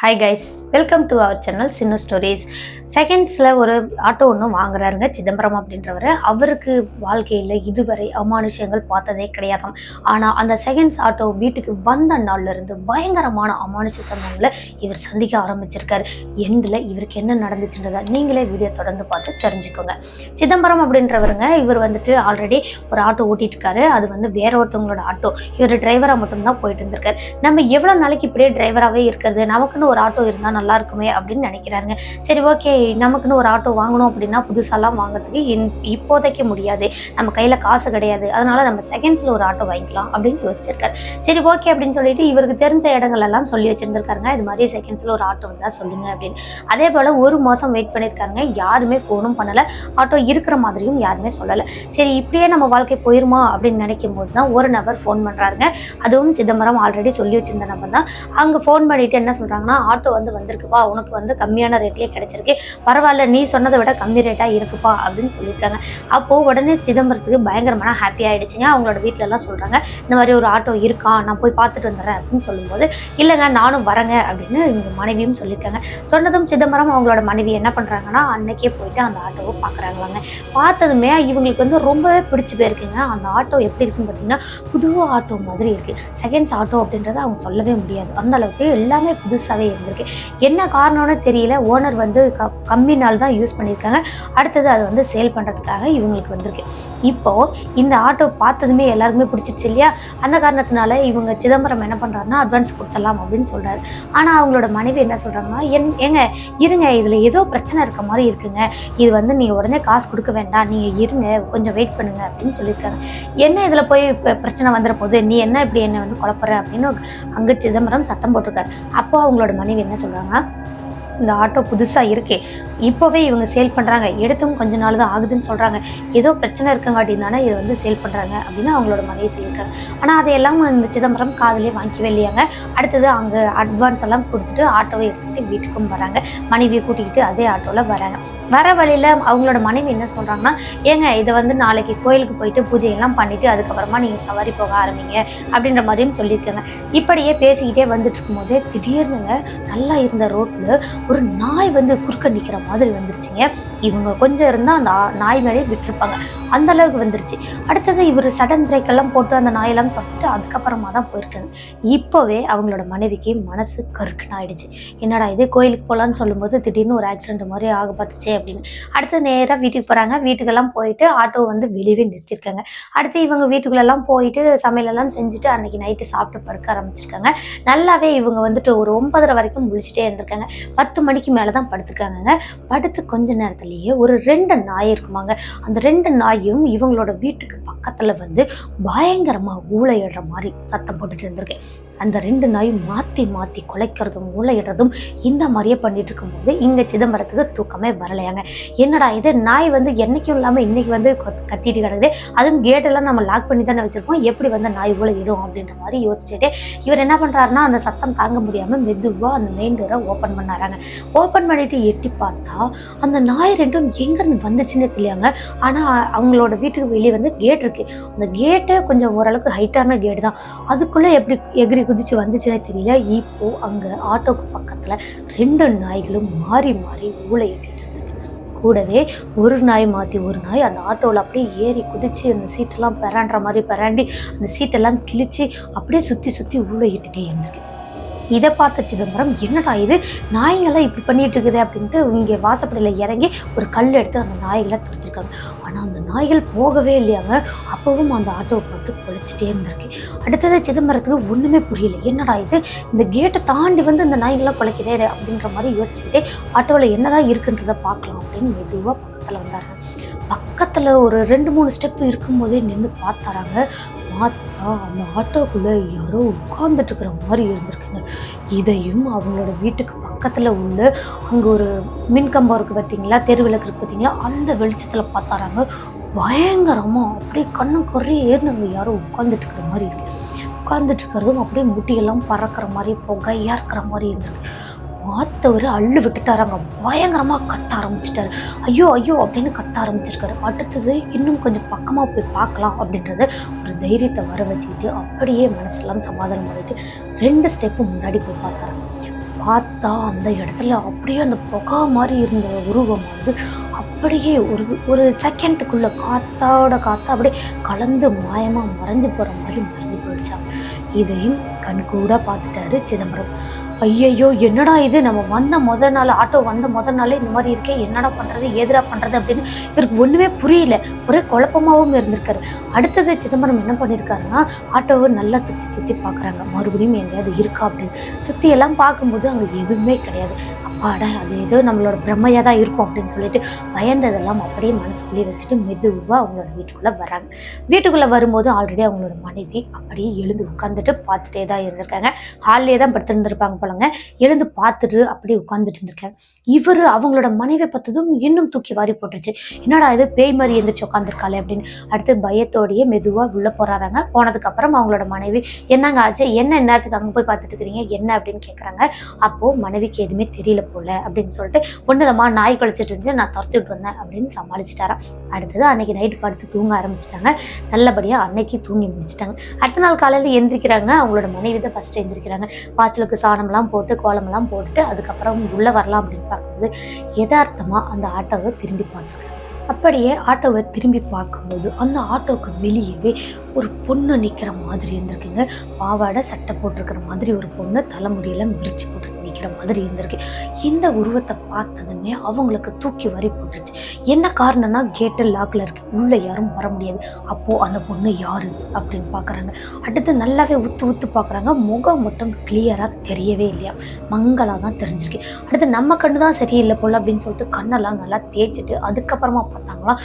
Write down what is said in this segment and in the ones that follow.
Hi guys welcome to our channel சின்ன stories செகண்ட்ஸில் ஒரு ஆட்டோ ஒன்று வாங்குறாருங்க சிதம்பரம் அப்படின்றவர். அவருக்கு வாழ்க்கையில் இதுவரை அமானுஷங்கள் பார்த்ததே கிடையாதாம். ஆனால் அந்த செகண்ட்ஸ் ஆட்டோ வீட்டுக்கு வந்த நாள்லேருந்து பயங்கரமான அமானுஷ சம்பவங்களை இவர் சந்திக்க ஆரம்பிச்சிருக்காரு. எண்டில் இவருக்கு என்ன நடந்துச்சுன்றதை நீங்களே வீடியோ தொடர்ந்து பார்த்து தெரிஞ்சுக்கோங்க. சிதம்பரம் அப்படின்றவருங்க இவர் வந்துட்டு ஆல்ரெடி ஒரு ஆட்டோ ஓட்டிட்டு அது வந்து வேற ஒருத்தவங்களோட ஆட்டோ இவர் டிரைவராக மட்டும்தான் போயிட்டு இருந்திருக்காரு. நம்ம எவ்வளோ நாளைக்கு இப்படியே டிரைவராகவே இருக்கிறது? நமக்குன்னு ஒரு ஆட்டோ இருந்தால் நல்லா இருக்குமே அப்படின்னு நினைக்கிறாருங்க. சரி ஓகே நமக்குன்னு ஒரு ஆட்டோ வாங்கணும் அப்படின்னா புதுசாலாம் வாங்குறதுக்கு இன்- இப்போதைக்கு முடியாது. நம்ம கையில் காசு கிடையாது. அதனால நம்ம செகண்ட்ஸில் ஒரு ஆட்டோ வாங்கிக்கலாம் அப்படின்னு யோசிச்சிருக்காரு. சரி ஓகே அப்படின்னு சொல்லிட்டு இவருக்கு தெரிஞ்ச இடங்கள் எல்லாம் சொல்லி வச்சிருந்திருக்காருங்க. இது மாதிரி செகண்ட்ஸில் ஒரு ஆட்டோ வந்தால் சொல்லுங்க அப்படின்னு. அதே போல் ஒரு மாதம் வெயிட் பண்ணியிருக்காருங்க யாருமே ஃபோனும் பண்ணலை. ஆட்டோ இருக்கிற மாதிரியும் யாருமே சொல்லலை. சரி இப்படியே நம்ம வாழ்க்கை போயிருமா அப்படின்னு நினைக்கும் போது தான் ஒரு நபர் ஃபோன் பண்ணுறாருங்க அதுவும் சிதம்பரம் ஆல்ரெடி சொல்லி வச்சிருந்த நபர் தான். அங்கே ஃபோன் பண்ணிட்டு என்ன சொல்கிறாங்கன்னா ஆட்டோ வந்து வந்திருக்குப்பா உனக்கு வந்து கம்மியான ரேட்லேயே கிடச்சிருக்கு. பரவாயில்ல நீ சொன்னதை விட கம்மி ரேட்டாக இருக்குப்பா அப்படின்னு சொல்லியிருக்காங்க. அப்போது உடனே சிதம்பரத்துக்கு பயங்கரமான ஹாப்பி ஆகிடுச்சிங்க அவங்களோட வீட்டிலலாம் சொல்கிறாங்க இந்த மாதிரி ஒரு ஆட்டோ இருக்கா நான் போய் பார்த்துட்டு வந்துடுறேன் அப்படின்னு சொல்லும்போது இல்லைங்க நானும் வரேங்க அப்படின்னு எங்கள் மனைவியும் சொல்லியிருக்காங்க. சொன்னதும் சிதம்பரம் அவங்களோட மனைவி என்ன பண்ணுறாங்கன்னா அன்னைக்கே போயிட்டு அந்த ஆட்டோவை பார்க்குறாங்களாங்க. பார்த்ததுமே இவங்களுக்கு வந்து ரொம்பவே பிடிச்சி போயிருக்குங்க அந்த ஆட்டோ எப்படி இருக்குன்னு பார்த்தீங்கன்னா புது ஆட்டோ மாதிரி இருக்குது செகண்ட்ஸ் ஆட்டோ அப்படின்றத அவங்க சொல்லவே முடியாது. அந்த அளவுக்கு எல்லாமே புதுசாகவே இருந்திருக்கு. என்ன காரணம்னு தெரியல. ஓனர் வந்து க கம்மி நாள் தான் யூஸ் பண்ணியிருக்காங்க. அடுத்தது அது வந்து சேல் பண்ணுறதுக்காக இவங்களுக்கு வந்திருக்கு. இப்போது இந்த ஆட்டோ பார்த்ததுமே எல்லாருக்குமே பிடிச்சிருச்சு இல்லையா? அந்த காரணத்தினால இவங்க சிதம்பரம் என்ன பண்ணுறாருன்னா அட்வான்ஸ் கொடுத்துடலாம் அப்படின்னு சொல்கிறாரு ஆனால் அவங்களோட மனைவி என்ன சொல்கிறாங்கன்னா என் ஏங்க இருங்க இதில் ஏதோ பிரச்சனை இருக்க மாதிரி இருக்குங்க. இது வந்து நீங்கள் உடனே காசு கொடுக்க வேண்டாம். நீங்கள் இருங்க கொஞ்சம் வெயிட் பண்ணுங்க அப்படின்னு சொல்லியிருக்காங்க என்ன இதில் போய் இப்போ பிரச்சனை வந்துட போகுது நீ என்ன இப்படி என்னை வந்து குழப்புற? அப்படின்னு அங்கே சிதம்பரம் சத்தம் போட்டிருக்காரு. அப்போ அவங்களோட மனைவி என்ன சொல்கிறாங்க இந்த ஆட்டோ புதுசாக இருக்கே. இப்போவே இவங்க சேல் பண்ணுறாங்க எடுத்தும் கொஞ்ச நாள் தான் ஆகுதுன்னு சொல்கிறாங்க ஏதோ பிரச்சனை இருக்குங்காட்டி தானே இதை வந்து சேல் பண்ணுறாங்க அப்படின்னு அவங்களோட மனைவி சொல்லியிருக்காங்க. ஆனால் அதையெல்லாம் இந்த சிதம்பரம் காதலே வாங்கிக்கவே இல்லையாங்க. அடுத்தது அங்கே அட்வான்ஸ் எல்லாம் கொடுத்துட்டு ஆட்டோவை எடுத்துகிட்டு வீட்டுக்கும் வராங்க. மனைவியை கூட்டிக்கிட்டு அதே ஆட்டோவில் வராங்க. வர வழியில் அவங்களோட மனைவி என்ன சொல்கிறாங்கன்னா ஏங்க இதை வந்து நாளைக்கு கோயிலுக்கு போயிட்டு பூஜையெல்லாம் பண்ணிவிட்டு அதுக்கப்புறமா நீங்கள் சவாரி போக ஆரம்பிங்க. அப்படின்ற மாதிரியும் சொல்லியிருக்காங்க. இப்படியே பேசிக்கிட்டே வந்துட்டு இருக்கும்போதே திடீர்னுங்க நல்லா இருந்த ரோட்டில் ஒரு நாய் வந்து குறுக்க நிற்கிற மாதிரி வந்துருச்சுங்க. இவங்க கொஞ்சம் இருந்தால் அந்த நாய் மேலே விட்டுருப்பாங்க. அந்த அளவுக்கு வந்துருச்சு. அடுத்தது இவர் சடன் பிரேக் எல்லாம் போட்டு அந்த நாயெல்லாம் தொட்டு அதுக்கப்புறமா தான் போயிருக்காங்க இப்போவே அவங்களோட மனைவிக்கு மனசு கருக்குன்னு ஆயிடுச்சு. என்னடா இது கோயிலுக்கு போகலான்னு சொல்லும்போது திடீர்னு ஒரு ஆக்சிடென்ட் மாதிரி ஆக பார்த்துச்சே அப்படின்னு. அடுத்து நேராக வீட்டுக்கு போகிறாங்க வீட்டுக்கெல்லாம் போயிட்டு ஆட்டோ வந்து வெளியவே நிறுத்தியிருக்காங்க அடுத்து இவங்க வீட்டுக்குள்ளெல்லாம் போயிட்டு சமையலெல்லாம் செஞ்சுட்டு அன்னைக்கு நைட்டு சாப்பிட்டு படுக்க ஆரம்பிச்சிருக்காங்க. நல்லாவே இவங்க வந்துட்டு ஒரு ஒன்பதரை வரைக்கும் முழிச்சிட்டே இருந்திருக்காங்க. பத்து பத்து மணிக்கு மேலே தான் படுத்துருக்காங்க படுத்து கொஞ்ச நேரத்துலேயே ஒரு ரெண்டு நாய் இருக்குமாங்க. அந்த ரெண்டு நாயும் இவங்களோட வீட்டுக்கு பக்கத்தில் வந்து பயங்கரமாக ஊழையிடுற மாதிரி சத்தம் போட்டுட்டு இருந்திருக்கு. அந்த ரெண்டு நாயும் மாற்றி மாற்றி குலைக்கிறதும் ஊழையிடுறதும் இந்த மாதிரியே பண்ணிட்டு இருக்கும்போது இங்கே சிதம்பரத்துக்கு தூக்கமே வரலையாங்க. என்னடா இது? நாய் வந்து என்னைக்கும் இல்லாமல் இன்னைக்கு வந்து கத்திட்டு கிடக்குது. அதுவும் கேட்டெல்லாம் நம்ம லாக் பண்ணி தானே வச்சுருக்கோம் எப்படி வந்து நாய் ஊழையிடும் அப்படின்ற மாதிரி யோசிச்சுட்டு இவர் என்ன பண்ணுறாருன்னா அந்த சத்தம் தாங்க முடியாமல் மெதுவாக அந்த மெயின் டோரை ஓப்பன் பண்ணாராங்க. ஓப்பன் பண்ணிட்டு எட்டி பார்த்தா அந்த நாய் ரெண்டும் எங்கேருந்து வந்துச்சுன்னு தெரியாங்க ஆனால் அவங்களோட வீட்டுக்கு வெளியே வந்து கேட் இருக்குது அந்த கேட்டே கொஞ்சம் ஓரளவுக்கு ஹைட்டான கேட் தான். அதுக்குள்ளே எப்படி எகிரி குதிச்சு வந்துச்சுன்னே தெரியல. இப்போ அங்கே ஆட்டோக்கு பக்கத்தில் ரெண்டு நாய்களும் மாறி மாறி ஊழையிட்டு கூடவே ஒரு நாய் மாற்றி ஒரு நாய் அந்த ஆட்டோவில் அப்படியே ஏறி குதிச்சு அந்த சீட்டெல்லாம் பெறாண்டுற மாதிரி பெறாண்டி அந்த சீட்டெல்லாம் கிழிச்சு அப்படியே சுற்றி சுற்றி ஊழையிட்டுட்டே இருந்திருக்கு. இதை பார்த்த சிதம்பரம் என்னடா இது? நாய்களை இப்படி பண்ணிட்டு இருக்குது அப்படின்ட்டு இங்கே வாசப்படியில் இறங்கி ஒரு கல் எடுத்து அந்த நாய்களை துரத்திருக்காங்க. ஆனால் அந்த நாய்கள் போகவே இல்லையாங்க. அப்பவும் அந்த ஆட்டோவை பார்த்து குலைச்சிட்டே இருந்திருக்கு. அடுத்தது சிதம்பரத்துக்கு ஒன்றுமே புரியல. என்னடா இது? இந்த கேட்டை தாண்டி வந்து இந்த நாய்கள்லாம் குலைக்குதே அப்படின்ற மாதிரி யோசிச்சுக்கிட்டே ஆட்டோவில் என்னதான் இருக்குன்றதை பார்க்கலாம் அப்படின்னு மெதுவாக பக்கத்தில் வந்தாங்க. பக்கத்தில் ஒரு ரெண்டு மூணு ஸ்டெப்பு இருக்கும்போதே நின்று பார்த்தாராங்க பார்த்தா அந்த ஆட்டோக்குள்ளே யாரோ உட்கார்ந்துட்டு இருக்கிற மாதிரி இருந்திருக்கு. இதையும் அவங்களோட வீட்டுக்கு பக்கத்தில் உள்ள அங்கே ஒரு மின்கம்பம் இருக்குது பார்த்தீங்களா தெருவிளக்கு இருக்குது பார்த்தீங்களா அந்த வெளிச்சத்தில் பார்த்தாராங்க பயங்கரமாக அப்படியே கண்ணு குறைய ஏறினவங்க யாரோ உட்காந்துட்டு இருக்கிற மாதிரி இருக்கு. உட்காந்துட்டு இருக்கிறதும் அப்படியே முட்டியெல்லாம் பறக்கிற மாதிரி புகையாக இருக்கிற மாதிரி இருந்திருக்கு. பார்த்தவர் அள்ளு விட்டுட்டாராங்க பயங்கரமாக கத்த ஆரம்பிச்சிட்டாரு. ஐயோ ஐயோ அப்படின்னு கத்த ஆரம்பிச்சிருக்காரு. அடுத்தது இன்னும் கொஞ்சம் பக்கமாக போய் பார்க்கலாம் அப்படின்றத ஒரு தைரியத்தை வர வச்சுக்கிட்டு அப்படியே மனசெல்லாம் சமாதானம் பண்ணிட்டு ரெண்டு ஸ்டெப்பு முன்னாடி போய் பார்த்தாரு. பார்த்தா அந்த இடத்துல அப்படியே அந்த புகா மாதிரி இருந்த உருவம் வந்து அப்படியே ஒரு ஒரு செகண்டுக்குள்ள காத்தாட காத்தா அப்படியே கலந்து மாயமாக மறைஞ்சு போகிற மாதிரி மறைஞ்சு போயிடுச்சாங்க இதையும் கண்கூட பார்த்துட்டாரு சிதம்பரம். ஐயையோ என்னடா இது? நம்ம வந்த முத நாள் ஆட்டோ வந்த முத நாளே இந்த மாதிரி இருக்கே என்னடா பண்ணுறது ஏதுடா பண்ணுறது அப்படின்னு இவருக்கு ஒன்றுமே புரியல. ஒரே குழப்பமாவும் இருந்திருக்காரு. அடுத்தது சிதம்பரம் என்ன பண்ணியிருக்காருன்னா ஆட்டோவை நல்லா சுற்றி சுற்றி பார்க்குறாங்க மறுபடியும் எங்கேயாவது இருக்கா அப்படின்னு. சுற்றி எல்லாம் பார்க்கும்போது அங்கே எதுவுமே கிடையாது. அப்பாடா அது ஏதோ நம்மளோட பிரம்மையாக தான் இருக்கும் அப்படின்னு சொல்லிட்டு பயந்ததெல்லாம் அப்படியே மனசுக்குள்ளேயே வச்சுட்டு மெதுவாக அவங்களோட வீட்டுக்குள்ளே வராங்க. வீட்டுக்குள்ளே வரும்போது ஆல்ரெடி அவங்களோட மனைவி அப்படியே எழுந்து உட்காந்துட்டு பார்த்துட்டே தான் இருந்திருக்காங்க. ஹால்லே தான் படுத்திருந்திருப்பாங்க போலங்க. எழுந்து பார்த்துட்டு அப்படியே உட்காந்துட்டு இருந்திருக்காங்க. இவர் அவங்களோட மனைவி பார்த்ததும் இன்னும் தூக்கி வாரி போட்டுருச்சு. என்னடா இது பேய் மாதிரி எழுந்திரிச்சு உட்காந்துருக்காளே அப்படின்னு அடுத்து பயத்தோடயே மெதுவாக உள்ளே போகிறாங்க போனதுக்கு அப்புறம் அவங்களோட மனைவி என்னங்க ஆச்சு என்ன என்னத்துக்கு அங்கே போய் பார்த்துட்டு இருக்கிறீங்க? என்ன? அப்படின்னு கேட்குறாங்க அப்போது மனைவிக்கு எதுவுமே தெரியல போல அப்படின்னு சொல்லிட்டு ஒன்றுலமா நாய் கழிச்சிட்டு இருந்துச்சு நான் துரத்தி விட்டு வந்தேன் அப்படின்னு சமாளிச்சிட்டாராம். அடுத்தது அன்னைக்கு நைட்டு படுத்து தூங்க ஆரம்பிச்சிட்டாங்க. நல்லபடியாக அன்னைக்கு தூங்கி முடிச்சிட்டாங்க. அடுத்த நாள் காலையில் எந்திரிக்கிறாங்க. அவங்களோட மனைவி தான் ஃபஸ்ட்டு எந்திரிக்கிறாங்க. பாய்ச்சலுக்கு சாணம்லாம் போட்டு கோலமெல்லாம் போட்டுட்டு அதுக்கப்புறம் உள்ளே வரலாம் அப்படின்னு பார்க்கும்போது யதார்த்தமாக அந்த ஆட்டோவை திரும்பி பார்த்துருக்காங்க. அப்படியே ஆட்டோவை திரும்பி பார்க்கும்போது அந்த ஆட்டோவுக்கு வெளியவே ஒரு பொண்ணு நிற்கிற மாதிரி இருந்திருக்குங்க. பாவாடை சட்டை போட்டிருக்கிற மாதிரி ஒரு பொண்ணு தலைமுடியெல்லாம் விரிச்சு போட்டு நிற்கிற மாதிரி இருந்திருக்கு. இந்த உருவத்தை பார்த்ததுமே அவங்களுக்கு தூக்கி வரி போட்டுருச்சு. என்ன காரணம்னா கேட்டு லாக்கில் இருக்கு. உள்ளே யாரும் வர முடியாது. அப்போது அந்த பொண்ணு யாரு அப்படின்னு பார்க்குறாங்க அடுத்து நல்லாவே உத்து உத்து பார்க்குறாங்க முகம் மட்டும் கிளியராக தெரியவே இல்லையா? மங்களாக தான் தெரிஞ்சிருக்கு. அடுத்து நம்ம கண்ணு தான் சரியில்லை போல அப்படின்னு சொல்லிட்டு கண்ணெல்லாம் நல்லா தேய்ச்சிட்டு அதுக்கப்புறமா பார்த்தாங்களா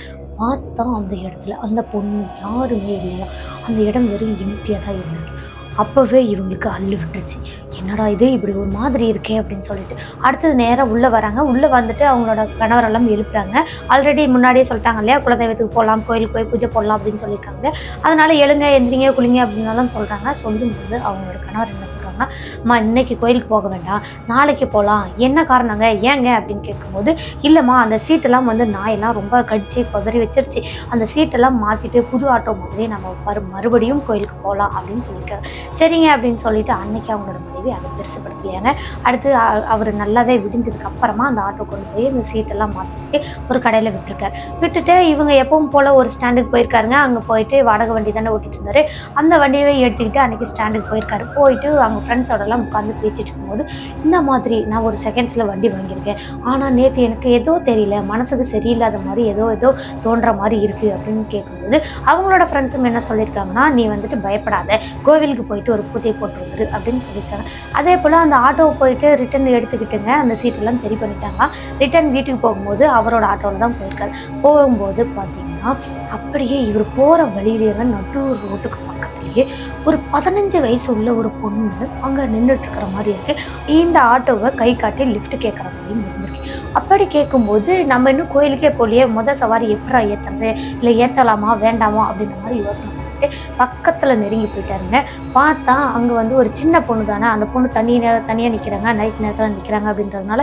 பார்த்தா அந்த இடத்துல அந்த பொண்ணு யாருமே இல்லையா? அந்த இடம் வெறும் எம்டியாக தான் இருந்தது அப்போவே இவங்களுக்கு அள்ளு விட்டுருச்சு. என்னடா இது? இப்படி ஒரு மாதிரி இருக்கே அப்படின்னு சொல்லிட்டு. அடுத்தது நேராக உள்ளே வராங்க. உள்ளே வந்துட்டு அவங்களோட கணவரெல்லாம் எழுப்புறாங்க. ஆல்ரெடி முன்னாடியே சொல்லிட்டாங்க இல்லையா? குலதெய்வத்துக்கு போகலாம் கோயிலுக்கு போய் பூஜை போடலாம் அப்படின்னு சொல்லியிருக்காங்க. அதனால் எழுங்க எந்திரிங்க குளிங்க அப்படின்னாலும் சொல்கிறாங்க சொல்லும்போது அவங்களோட கணவர் என்ன சொல்கிறாங்கன்னா அம்மா இன்னைக்கு கோயிலுக்கு போக வேண்டாம். நாளைக்கு போகலாம் என்ன காரணங்க? ஏங்க? அப்படின்னு கேட்கும்போது இல்லைம்மா அந்த சீட்டெல்லாம் வந்து நாயெல்லாம் ரொம்ப கடிச்சு பதறி வச்சிருச்சு. அந்த சீட்டெல்லாம் மாற்றிட்டு புது ஆட்டோ மாதிரி நம்ம மறுபடியும் கோயிலுக்கு போகலாம் அப்படின்னு சொல்லியிருக்காரு. சரிங்க அப்படின்னு சொல்லிட்டு அன்னைக்கு அவங்களோட மனைவி அதை பெருசுப்படுத்தலையாங்க அடுத்து அவர் நல்லாவே விடிஞ்சதுக்கு அப்புறமா அந்த ஆட்டோ கொண்டு போய் அந்த சீட்டெல்லாம் மாற்றிட்டு ஒரு கடையில் விட்டுருக்காரு. விட்டுட்டு இவங்க எப்பவும் போல் ஒரு ஸ்டாண்டுக்கு போயிருக்காருங்க. அங்கே போயிட்டு வாடகை வண்டி தானே ஓட்டிட்டு இருந்தாரு. அந்த வண்டியவே எடுத்துக்கிட்டு அன்னைக்கு ஸ்டாண்டுக்கு போயிருக்காரு. போயிட்டு அவங்க ஃப்ரெண்ட்ஸோடலாம் உட்காந்து பேசிட்டு இருக்கும்போது இந்த மாதிரி நான் ஒரு செகண்ட்ஸில் வண்டி வாங்கியிருக்கேன். ஆனால் நேற்று எனக்கு ஏதோ தெரியல மனசுக்கு சரியில்லாத மாதிரி ஏதோ ஏதோ தோன்ற மாதிரி இருக்குது அப்படின்னு கேட்கும்போது அவங்களோட ஃப்ரெண்ட்ஸும் என்ன சொல்லியிருக்காங்கன்னா நீ வந்துட்டு பயப்படாத. கோவிலுக்கு போயிட்டு ஒரு பூஜை போட்டு வந்துரு அப்படின்னு சொல்லியிருக்காங்க. அதே போல் அந்த ஆட்டோவை போயிட்டு ரிட்டன் எடுத்துக்கிட்டுங்க அந்த சீட்டெல்லாம் சரி பண்ணிட்டாங்க. ரிட்டன் வீட்டுக்கு போகும்போது அவரோட ஆட்டோவில் தான் போயிருக்காரு. போகும்போது பார்த்தீங்கன்னா அப்படியே இவர் போகிற வழியிலேயே நடு ரோட்டுக்கு பக்கத்துலேயே ஒரு பதினஞ்சு வயசு உள்ள ஒரு பொண்ணு அங்கே நின்றுட்டு இருக்கிற மாதிரி இருக்குது இந்த ஆட்டோவை கை காட்டி லிஃப்ட் கேட்குற மாதிரியும் இருந்திருக்கு. அப்படி கேட்கும்போது நம்ம இன்னும் கோயிலுக்கே போலியே முத சவாரி எப்படா ஏற்றுறது இல்லை ஏற்றலாமா வேண்டாமா? அப்படின்ற மாதிரி யோசனை பண்ணிட்டு பக்கத்தில் நெருங்கி போயிட்டாருங்க. பார்த்தா அங்கே வந்து ஒரு சின்ன பொண்ணு தானே அந்த பொண்ணு தனி தனியாக நிற்கிறாங்க நைட் நேரத்தில் நிற்கிறாங்க அப்படின்றதுனால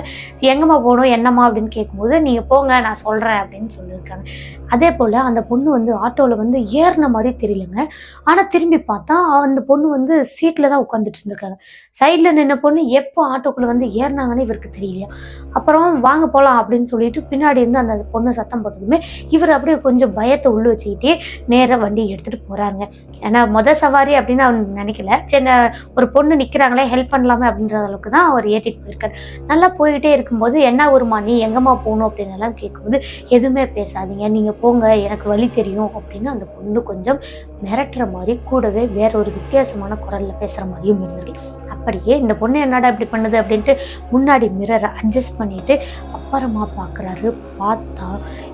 எங்கம்மா போகணும் என்னம்மா? அப்படின்னு கேட்கும்போது நீங்கள் போங்க நான் சொல்கிறேன் அப்படின்னு சொல்லியிருக்காங்க. அதே போல் அந்த பொண்ணு வந்து ஆட்டோவில் வந்து ஏறின மாதிரி தெரியலங்க. ஆனால் திரும்பி பார்த்தா அந்த பொண்ணு வந்து சீட்டில் தான் உட்காந்துட்டு இருந்திருக்காங்க. சைடில் நின்ன பொண்ணு எப்போ ஆட்டோக்குள்ளே வந்து ஏறினாங்கன்னு இவருக்கு தெரியலையா? அப்புறம் வாங்க போகலாம் அப்படின்னு சொல்லிட்டு பின்னாடி இருந்து அந்த பொண்ணு சத்தம் போட்டதுமே இவர் அப்படியே கொஞ்சம் பயத்தை உள்ள வச்சுக்கிட்டே நேராக வண்டி எடுத்துகிட்டு போகிறாங்க ஏன்னா மொத சவாரி அப்படின்னு அவர் நினைக்கல. சின்ன ஒரு பொண்ணு நிற்கிறாங்களே ஹெல்ப் பண்ணலாமே அப்படின்ற அளவுக்கு தான் அவர் ஏற்றிட்டு போயிருக்காரு. நல்லா போயிட்டே இருக்கும்போது என்ன ஒருமா நீ எங்கம்மா போகணும்? அப்படின்னு எல்லாம் கேட்கும்போது எதுவுமே பேசாதீங்க. நீங்கள் போங்க எனக்கு வழி தெரியும் அப்படின்னு அந்த பொண்ணு கொஞ்சம் மிரட்டுற மாதிரி கூடவே வேற ஒரு வித்தியாசமான குரலில் பேசுகிற மாதிரியும் இருந்திருக்கு அப்படியே இந்த பொண்ணு என்னடா இப்படி பண்ணுது அப்படின்ட்டு முன்னாடி மிரரை அட்ஜஸ்ட் பண்ணிட்டு அப்புறமா பார்க்குறாரு பார்த்தா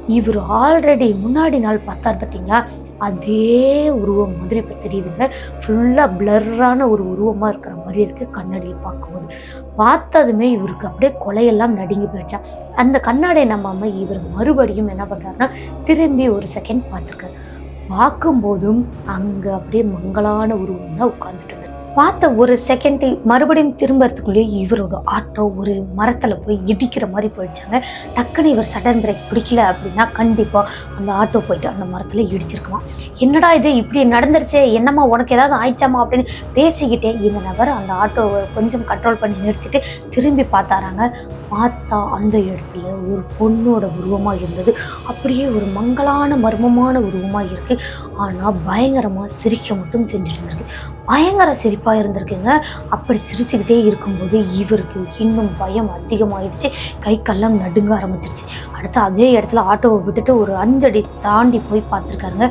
இவர் ஆல்ரெடி முன்னாடி நாள் பார்த்தாரு பார்த்தீங்களா அதே உருவம் மாதிரி இப்போ தெரியுதுங்க ஃபுல்லாக பிளர்ரான ஒரு உருவமாக இருக்கிற மாதிரி இருக்குது கண்ணாடியை பார்க்கும்போது. பார்த்ததுமே இவருக்கு அப்படியே கொலையெல்லாம் நடுங்கி போயிடுச்சா. அந்த கண்ணாடியை நம்பாம இவர் மறுபடியும் என்ன பண்ணுறாருன்னா திரும்பி ஒரு செகண்ட் பார்த்துருக்காரு. பார்க்கும்போதும் அங்கே அப்படியே மங்களான உருவம் தான் உட்காந்துட்டு பார்த்த ஒரு செகண்டு மறுபடியும் திரும்புறதுக்குள்ளேயே இவரோட ஆட்டோ ஒரு மரத்தில் போய் இடிக்கிற மாதிரி போயிடுச்சாங்க. டக்குன்னு இவர் சடன் பிரேக் பிடிக்கல அப்படின்னா கண்டிப்பாக அந்த ஆட்டோ போயிட்டு அந்த மரத்தில் இடிச்சிருக்குமா என்னடா இது? இப்படி நடந்துருச்சே. என்னம்மா உனக்கு ஏதாவது ஆயிடுச்சாமா அப்படின்னு பேசிக்கிட்டே இந்த நபர் அந்த ஆட்டோவை கொஞ்சம் கண்ட்ரோல் பண்ணி நிறுத்திட்டு திரும்பி பார்த்தாராங்க. பார்த்தா அந்த இடத்துல ஒரு பொண்ணோட உருவமாக இருந்தது. அப்படியே ஒரு மங்களான மர்மமான உருவமாக இருக்குது ஆனால் பயங்கரமாக சிரிக்க மட்டும் செஞ்சுட்டு இருந்திருக்கு பயங்கர சிரிப்பாக இருந்திருக்குங்க. அப்படி சிரிச்சுக்கிட்டே இருக்கும்போது இவருக்கு இன்னும் பயம் அதிகமாகிடுச்சு கை கல்லாம் நடுங்க ஆரம்பிச்சிருச்சு. அடுத்து அதே இடத்துல ஆட்டோவை விட்டுட்டு ஒரு அஞ்சடி தாண்டி போய் பார்த்துருக்காருங்க.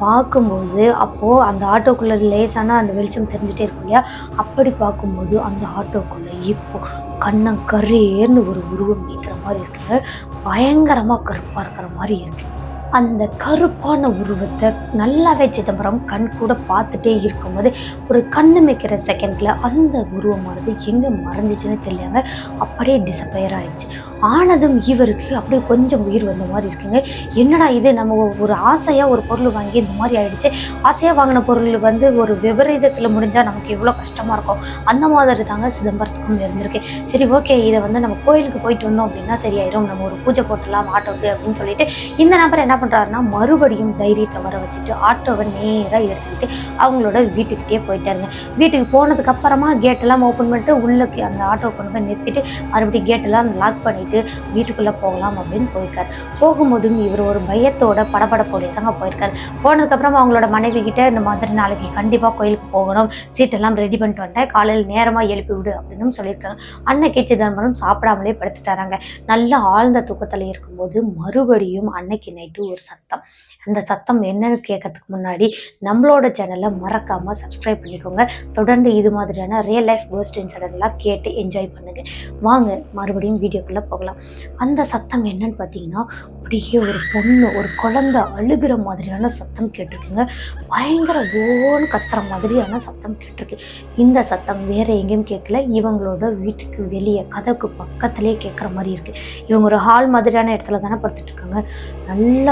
பார்க்கும்போது அப்போது அந்த ஆட்டோக்குள்ளே லேசான அந்த வெளிச்சம் தெரிஞ்சுட்டே இருக்கும் இல்லையா? அப்படி பார்க்கும்போது அந்த ஆட்டோக்குள்ளே இப்போ கண்ணம் கரேர்னு ஒரு உருவம் நிற்கிற மாதிரி இருக்குங்க பயங்கரமாக கருப்பாக இருக்கிற மாதிரி இருக்குது அந்த கருப்பான உருவத்தை நல்லாவே சிதம்பரம் கண் கூட பார்த்துட்டே இருக்கும்போது ஒரு கண்ணு மேய்க்கிற செகண்டில் அந்த உருவமானது எங்கே மறைஞ்சிச்சுன்னு தெரியாம அப்படியே டிசப்பயர் ஆயிடுச்சு. ஆனதும் இவருக்கு அப்படியே கொஞ்சம் உயிர் வந்த மாதிரி இருக்குங்க. என்னடா இது? நம்ம ஒரு ஆசையாக ஒரு பொருள் வாங்கி இந்த மாதிரி ஆயிடுச்சு. ஆசையாக வாங்கின பொருள் வந்து ஒரு விபரீதத்தில் முடிஞ்சால் நமக்கு எவ்வளோ கஷ்டமாக இருக்கும். அந்த மாதிரி தாங்க சிதம்பரத்துக்கும் இருந்திருக்கு. சரி ஓகே இதை வந்து நம்ம கோயிலுக்கு போயிட்டு வந்தோம் அப்படின்னா சரியாயிடும் நம்ம ஒரு பூஜை போட்டலாம் ஆட்டோவுக்கு அப்படின்னு சொல்லிட்டு இந்த நபர் என்ன பண்ணுறாருன்னா மறுபடியும் தைரியத்தை வர வச்சுட்டு ஆட்டோவை நேராக எடுத்துக்கிட்டு அவங்களோட வீட்டுக்கிட்டே போயிட்டாருங்க. வீட்டுக்கு போனதுக்கு அப்புறமா கேட்டெல்லாம் ஓப்பன் பண்ணிட்டு உள்ளே அந்த ஆட்டோ கொண்டு போய் நிறுத்திட்டு மறுபடியும் கேட்டெல்லாம் லாக் பண்ணிட்டு வீட்டுக்குள்ளே போகலாம் அப்படின்னு போயிருக்காரு. போகும்போதும் இவர் ஒரு பயத்தோட படப்படப்போடைய தாங்க போயிருக்காரு. போனதுக்கப்புறமா அவங்களோட மனைவி கிட்டே இந்த மாதிரி நாளைக்கு கண்டிப்பாக கோயிலுக்கு போகணும். சீட்டெல்லாம் ரெடி பண்ணிட்டு வந்துட்டேன். காலையில் நேரமாக எழுப்பி விடு அப்படின்னு சொல்லியிருக்காங்க. அன்னைக்கு சிதம்பரம் சாப்பிடாமலே படுத்துட்டாராங்க. நல்ல ஆழ்ந்த தூக்கத்தில் இருக்கும்போது மறுபடியும் அன்னைக்கு நைட்டு ஒரு சத்தம். அந்த சத்தம் என்னன்னு கேட்கறதுக்கு முன்னாடி நம்மளோட சேனலை மறக்காம சப்ஸ்கிரைப் பண்ணிக்கோங்க. தொடர்ந்து இது மாதிரியான ரியல் லைஃப் கோஸ்ட் இன்சிடென்ட்லாம் கேட்டு என்ஜாய் பண்ணுங்க. வாங்க மறுபடியும் வீடியோக்குள்ளே போகலாம். அந்த சத்தம் என்னன்னு பார்த்தீங்கன்னா அப்படியே ஒரு பொண்ணு ஒரு குழந்தை அழுகிற மாதிரியான சத்தம் கேட்டிருக்குங்க. பயங்கர ஓன்னு கத்துற மாதிரியான சத்தம் கேட்டிருக்கு. இந்த சத்தம் வேற எங்கேயும் கேட்கல இவங்களோட வீட்டுக்கு வெளியே கதவுக்கு பக்கத்துலேயே கேட்குற மாதிரி இருக்கு. இவங்க ஒரு ஹால் மாதிரியான இடத்துல தானே படுத்துட்டு இருக்காங்க.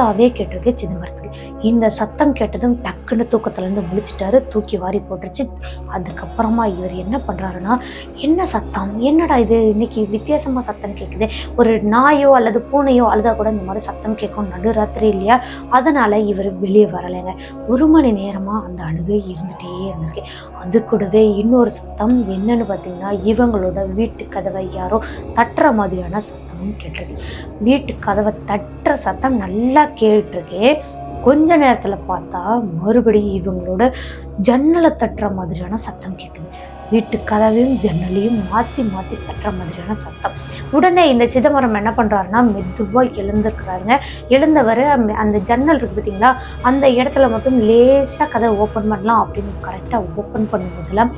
நல்லாவே கேட்டிருக்கு சிதம்பரத்துக்கு. இந்த சத்தம் கேட்டதும் டக்குன்னு தூக்கத்துலேருந்து முடிச்சிட்டாரு தூக்கி வாரி போட்டுருச்சு. அதுக்கப்புறமா இவர் என்ன பண்ணுறாருன்னா என்ன சத்தம்? என்னடா இது? இன்னைக்கு வித்தியாசமாக சத்தம் கேட்குது ஒரு நாயோ அல்லது பூனையோ அழுதா கூட இந்த மாதிரி சத்தம் கேட்கும் நடுராத்திரி இல்லையா? அதனால் இவர் வெளியே வரலைங்க. ஒரு மணி நேரமாக அந்த அழுகை இருந்துகிட்டே இருந்திருக்கு. அது கூடவே இன்னொரு சத்தம் என்னன்னு பார்த்தீங்கன்னா இவங்களோட வீட்டு கதவை யாரோ தட்டுற மாதிரியான சத்தமும் கேட்டிருக்கு. வீட்டு கதவை தட்டுற சத்தம் நல்லா கேட்டுருக்கு. கொஞ்ச நேரத்தில் பார்த்தா மறுபடியும் இவங்களோட ஜன்னலை தட்டுற மாதிரியான சத்தம் கேட்குது வீட்டு கதவையும் ஜன்னலையும் மாற்றி மாற்றி தட்டுற மாதிரியான சத்தம். உடனே இந்த சிதம்பரம் என்ன பண்ணுறாருன்னா மெதுவாக எழுந்திருக்கிறாருங்க. எழுந்தவர் அந்த ஜன்னல் இருக்குது பார்த்தீங்களா அந்த இடத்துல மட்டும் லேசாக கதை ஓப்பன் பண்ணலாம் அப்படின்னு கரெக்டாக ஓப்பன் பண்ணும்போதில்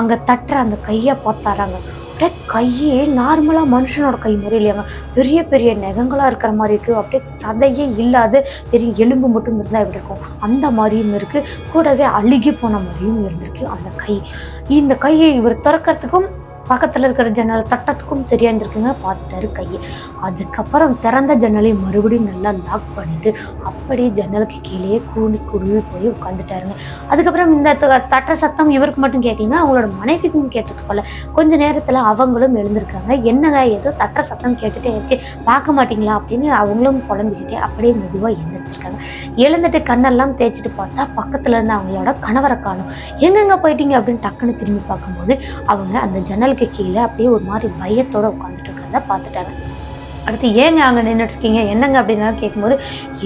அங்கே தட்டுற அந்த கையை பார்த்தாராங்க. அப்படியே கையே நார்மலாக மனுஷனோட கை மாதிரி இல்லையாங்க. பெரிய பெரிய நகங்களாக இருக்கிற மாதிரி இருக்குது அப்படியே சதையே இல்லாத பெரிய எலும்பு மட்டும் இருந்தால் எப்படி இருக்கும்? அந்த மாதிரியும் இருக்குது கூடவே அழுகி போன மாதிரியும் இருந்திருக்கு அந்த கை. இந்த கையை இவர் திறக்கிறதுக்கும் பக்கத்தில் இருக்கிற ஜன்னல் தட்டத்துக்கும் சரியா இருந்திருக்குங்க. பார்த்துட்டாரு கையை. அதுக்கப்புறம் திறந்த ஜன்னலை மறுபடியும் நல்லா லாக் பண்ணிட்டு அப்படியே ஜன்னலுக்கு கீழே கூணி குருவி போய் உட்காந்துட்டாருங்க அதுக்கப்புறம் இந்த த- சத்தம் இவருக்கு மட்டும் கேட்கலங்க. அவங்களோட மனைவிக்கும் கேட்டது போல கொஞ்ச நேரத்தில் அவங்களும் எழுந்திருக்காங்க. என்னங்க ஏதோ தட்ட சத்தம் கேட்டுட்டே இருக்கு. பார்க்க மாட்டீங்களா அப்படின்னு அவங்களும் குழம்பிக்கிட்டே அப்படியே மெதுவாக எழுந்திரிச்சிருக்காங்க. எழுந்துட்டு கண்ணெல்லாம் தேய்ச்சிட்டு பார்த்தா பக்கத்துல இருந்து அவங்களோட கணவரை காணும். எங்கெங்க போயிட்டீங்க? அப்படின்னு டக்குன்னு திரும்பி பார்க்கும்போது அவங்க அந்த ஜன்னல் ஜன்னலுக்கு கீழே அப்படியே ஒரு மாதிரி பயத்தோடு உட்காந்துட்டு இருக்கிறத பார்த்துட்டாங்க. அடுத்து ஏங்க அங்கே நின்றுட்டு இருக்கீங்க என்னங்க அப்படின்னு கேட்கும்போது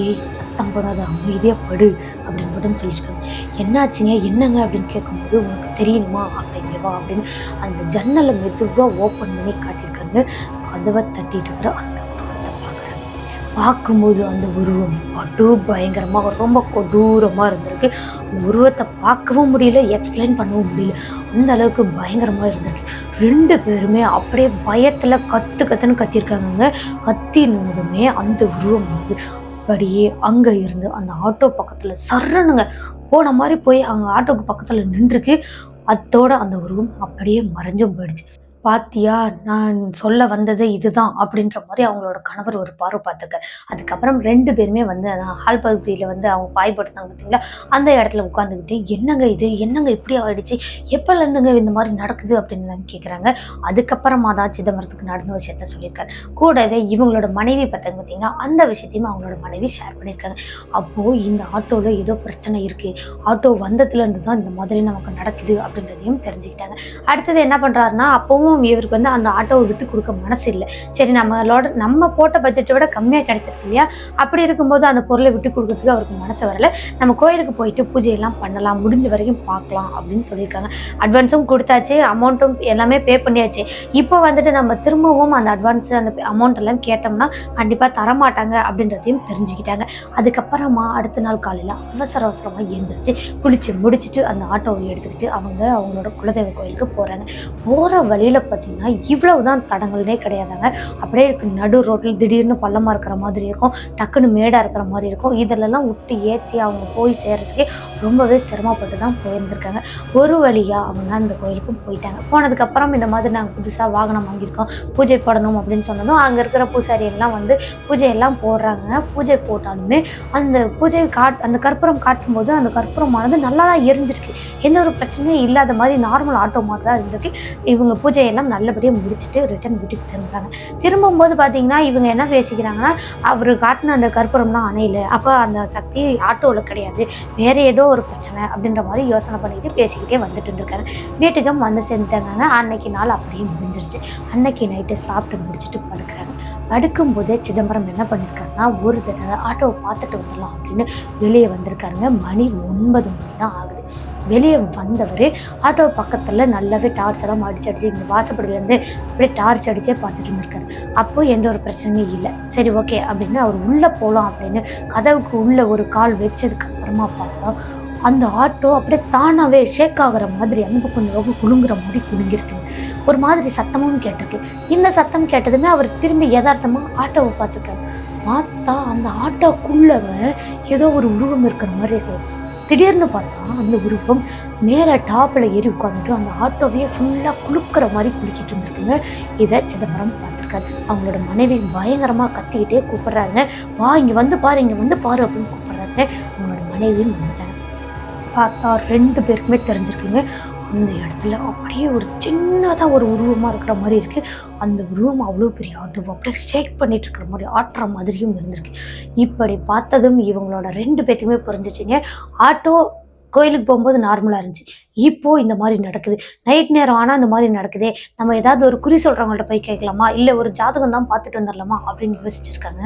ஏய் சத்தம் போடாத அமைதியாக படு அப்படின்னு மட்டும் சொல்லியிருக்காங்க என்னாச்சுங்க? என்னங்க? அப்படின்னு கேட்கும்போது உனக்கு தெரியணுமா? அப்படிங்க வா அப்படின்னு அந்த ஜன்னலை மெதுவாக ஓப்பன் பண்ணி காட்டியிருக்காங்க. கதவை தட்டிட்டு இருக்கிற அந்த பார்க்குறாங்க. பார்க்கும்போது அந்த உருவம் படு பயங்கரமாக ரொம்ப கொடூரமாக இருந்திருக்கு. உருவத்தை பார்க்கவும் முடியல எக்ஸ்பிளைன் பண்ணவும் முடியல. அந்த அளவுக்கு பயங்கரமாக இருந்திருக்கு ரெண்டு பேருமே அப்படியே பயத்தில் கத்து கத்துன்னு கத்திருக்காங்க கத்தினதுமே அந்த உருவம் வந்து அப்படியே அங்கே இருந்து அந்த ஆட்டோ பக்கத்தில் சர்றனுங்க போன மாதிரி போய் அங்கே ஆட்டோக்கு பக்கத்தில் நின்றுருக்கு அதோட அந்த உருவம் அப்படியே மறைஞ்சும் போயிடுச்சு. பாத்தியா நான் சொல்ல வந்தது இதுதான் அப்படின்ற மாதிரி அவங்களோட கணவர் ஒரு பார்வை பார்த்துருக்காரு. அதுக்கப்புறம் ரெண்டு பேருமே வந்து அதான் ஹால் பகுதியில் வந்து அவங்க பாய் பார்த்தீங்களா? அந்த இடத்துல உட்காந்துக்கிட்டு என்னங்க இது? என்னங்க இப்படி ஆயிடுச்சு? எப்போலேருந்துங்க இந்த மாதிரி நடக்குது? அப்படின்னு கேட்குறாங்க அதுக்கப்புறமா தான் சிதம்பரத்துக்கு நடந்த விஷயத்த சொல்லியிருக்காரு. கூடவே இவங்களோட மனைவி பார்த்தாங்க பார்த்தீங்கன்னா அந்த விஷயத்தையும் அவங்களோட மனைவி ஷேர் பண்ணியிருக்காங்க. அப்போது இந்த ஆட்டோவில் ஏதோ பிரச்சனை இருக்குது ஆட்டோ வந்ததுலேருந்து தான் இந்த மாதிரி நமக்கு நடக்குது அப்படின்றதையும் தெரிஞ்சுக்கிட்டாங்க. அடுத்தது என்ன பண்ணுறாருன்னா அப்போவும் இவருக்கு வந்து அந்த ஆட்டோவை விட்டு கொடுக்க மனசு இல்லை. சரி நம்மளோட நம்ம போட்ட பட்ஜெட்டை விட கம்மியாக கிடைச்சிருக்கு இல்லையா? அப்படி இருக்கும்போது அந்த பொருளை விட்டு கொடுக்கறதுக்கு அவருக்கு மனசு வரலை. நம்ம கோயிலுக்கு போயிட்டு பூஜையெல்லாம் பண்ணலாம் முடிஞ்ச வரைக்கும் பார்க்கலாம் அப்படின்னு சொல்லியிருக்காங்க. அட்வான்ஸும் கொடுத்தாச்சு அமௌண்ட்டும் எல்லாமே பே பண்ணியாச்சு. இப்போ வந்துட்டு நம்ம திரும்பவும் அந்த அட்வான்ஸ் அந்த அமௌண்ட் எல்லாம் கேட்டோம்னா கண்டிப்பாக தரமாட்டாங்க அப்படின்றதையும் தெரிஞ்சுக்கிட்டாங்க. அதுக்கப்புறமா அடுத்த நாள் காலையில் அவசர அவசரமாக எழுந்திரிச்சு குளிச்சு முடிச்சுட்டு அந்த ஆட்டோவை எடுத்துக்கிட்டு அவங்க அவங்களோட குலதெய்வ கோயிலுக்கு போகிறாங்க போகிற வழியில் பார்த்தீங்கன்னா இவ்வளவு தான் தடங்கள்னே கிடையாதாங்க. அப்படியே இருக்கு நடு ரோட்டில் திடீர்னு பள்ளமாக இருக்கிற மாதிரி இருக்கும் டக்குன்னு மேடாக இருக்கிற மாதிரி இருக்கும். இதிலெல்லாம் விட்டு ஏற்றி அவங்க போய் சேர்றதுக்கே ரொம்பவே சிரமப்பட்டு தான் போயிருந்திருக்காங்க. ஒரு வழியாக அவங்க அந்த கோயிலுக்கும் போயிட்டாங்க. போனதுக்கப்புறம் இந்த மாதிரி நாங்கள் புதுசாக வாகனம் வாங்கியிருக்கோம். பூஜை போடணும் அப்படின்னு சொன்னதும் அங்கே இருக்கிற பூசாரி எல்லாம் வந்து பூஜையெல்லாம் போடுறாங்க. பூஜை போட்டாலுமே அந்த பூஜை காட் அந்த கற்பூரம் காட்டும்போது அந்த கற்பூரமானது நல்லா தான் எரிஞ்சிருக்கு. எந்த ஒரு பிரச்சனையும் இல்லாத மாதிரி நார்மல் ஆட்டோ மாதிரி தான் இருந்திருக்கு. இவங்க பூஜையெல்லாம் நல்லபடியாக முடிச்சுட்டு ரிட்டர்ன் வீட்டுக்கு திரும்புறாங்க. திரும்பும்போது பார்த்தீங்கன்னா இவங்க என்ன பேசிக்கிறாங்கன்னா அவர் காட்டின அந்த கற்பூரம்லாம் அணையில. அப்போ அந்த சக்தி ஆட்டோவில் கிடையாது. வேற ஏதோ ஒரு பிரச்சனை அப்படின்ற மாதிரி யோசனை பண்ணிட்டு பேசிக்கிட்டே வந்துட்டு இருந்திருக்காரு. வீட்டுக்கும் வந்து சேர்ந்துட்டாங்க அன்னைக்கு நாள் அப்படியே முடிஞ்சிருச்சு. அன்னைக்கு நைட்டு சாப்பிட்டு முடிச்சுட்டு படுக்கிறாங்க படுக்கும்போதே சிதம்பரம் என்ன பண்ணியிருக்காருன்னா ஒரு தடவை ஆட்டோவை பார்த்துட்டு வந்துடலாம் அப்படின்னு வெளியே வந்திருக்காருங்க. மணி ஒன்பது மணி தான் ஆகுது. வெளியே வந்தவர் ஆட்டோ பக்கத்தில் நல்லாவே டார்ச் எல்லாம் அடிச்சு அடிச்சு இந்த வாசப்படியிலேருந்து அப்படியே டார்ச் அடிச்சே பார்த்துட்டு இருந்திருக்காரு. அப்போ எந்த ஒரு பிரச்சனையும் இல்லை. சரி ஓகே அப்படின்னு அவர் உள்ளே போகலாம் அப்படின்னு கதவுக்கு உள்ள ஒரு கால் வச்சதுக்கு அப்புறமா பார்த்தா அந்த ஆட்டோ அப்படியே தானாகவே ஷேக் ஆகுற மாதிரி அந்த பக்கம் இந்த பக்கம் குலுங்குற மாதிரி குலுங்கிருக்கு ஒரு மாதிரி சத்தமும் கேட்டிருக்கு. இந்த சத்தம் கேட்டதுமே அவர் திரும்பி யதார்த்தமாக ஆட்டோவை பார்த்துருக்காரு பார்த்தா அந்த ஆட்டோக்குள்ளவ ஏதோ ஒரு உருவம் இருக்கிற மாதிரி இருக்கும் திடீர்னு பார்த்தா அந்த உருவம் மேலே டாப்பில் ஏறி உட்காந்துட்டு அந்த ஆட்டோவையே ஃபுல்லாக குளுக்கிற மாதிரி குளிக்கிட்டு இருந்திருக்குங்க. இதை சிதம்பரம் பார்த்துருக்காரு. அவங்களோட மனைவி பயங்கரமாக கத்திக்கிட்டே கூப்பிட்றாங்க. வா இங்கே வந்து பாரு இங்கே வந்து பாரு அப்படின்னு கூப்பிட்றாங்க. அவங்களோட மனைவியும் வந்துட்டாங்க பார்த்தா ரெண்டு பேருக்குமே தெரிஞ்சிருக்குங்க. அந்த இடத்துல அப்படியே ஒரு சின்னதாக ஒரு உருவமாக இருக்கிற மாதிரி இருக்குது அந்த உருவம் அவ்வளோ பெரிய ஆட்டோ அப்படியே ஷேக் பண்ணிட்டு இருக்கிற மாதிரி ஆட்டுற மாதிரியும் இருந்திருக்கு. இப்படி பார்த்ததும் இவங்களோட ரெண்டு பேத்துக்குமே புரிஞ்சிச்சிங்க. ஆட்டோ கோயிலுக்கு போகும்போது நார்மலாக இருந்துச்சு. இப்போ இந்த மாதிரி நடக்குது. நைட் நேரம் ஆனால் இந்த மாதிரி நடக்குதே. நம்ம ஏதாவது ஒரு குறி சொல்கிறவங்கள்ட்ட போய் கேட்கலாமா? இல்லை ஒரு ஜாதகம் தான் பார்த்துட்டு வந்துடலாமா அப்படின்னு யோசிச்சிருக்காங்க.